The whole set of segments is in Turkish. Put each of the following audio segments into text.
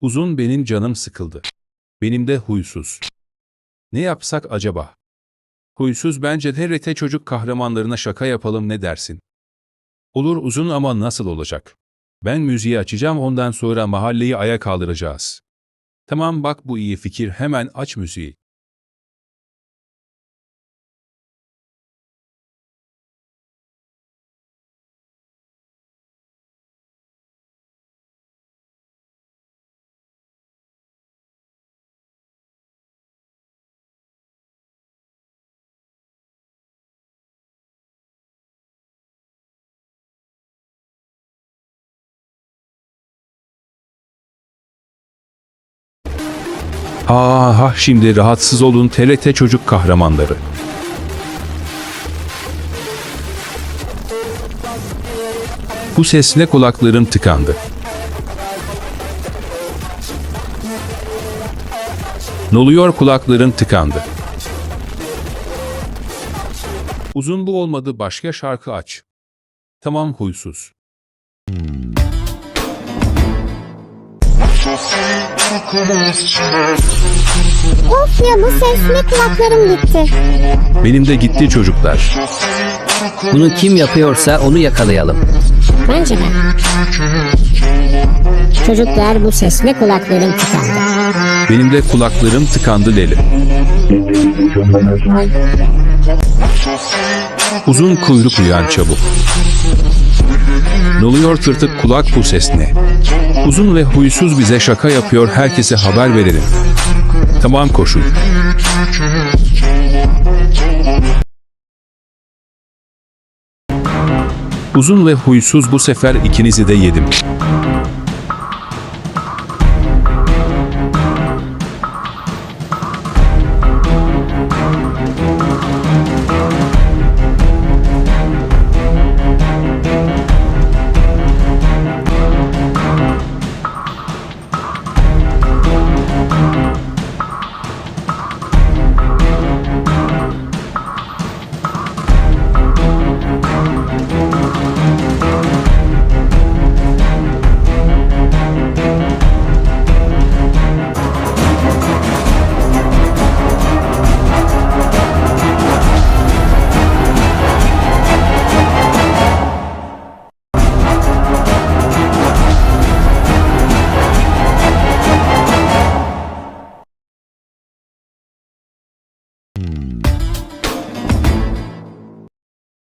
Uzun benim canım sıkıldı. Benim de huysuz. Ne yapsak acaba? Huysuz bence TRT çocuk kahramanlarına şaka yapalım ne dersin? Olur uzun ama nasıl olacak? Ben müziği açacağım ondan sonra mahalleyi ayağa kaldıracağız. Tamam bak bu iyi fikir hemen aç müziği. Ha şimdi rahatsız olun TRT çocuk kahramanları. Bu sesle kulaklarım tıkandı. Ne oluyor kulaklarım tıkandı. Uzun bu olmadı başka şarkı aç. Tamam huysuz. Of ya bu sesle kulaklarım gitti. Benim de gitti çocuklar. Bunu kim yapıyorsa onu yakalayalım. Bence de. Çocuklar bu sesle kulaklarım tıkandı. Benim de kulaklarım tıkandı deli. Uzun kuyruk uyan çabuk. Ne oluyor tırtık kulak bu ses ne? Uzun ve huysuz bize şaka yapıyor herkese haber verelim. Tamam koşun. Uzun ve huysuz bu sefer ikinizi de yedim.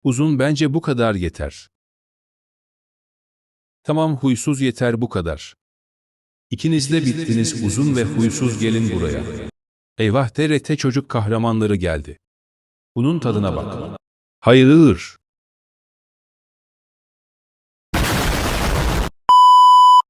Uzun bence bu kadar yeter. Tamam huysuz yeter bu kadar. İkiniz de bittiniz uzun ve huysuz gelin buraya. Eyvah TRT çocuk kahramanları geldi. Bunun tadına bak. Hayır.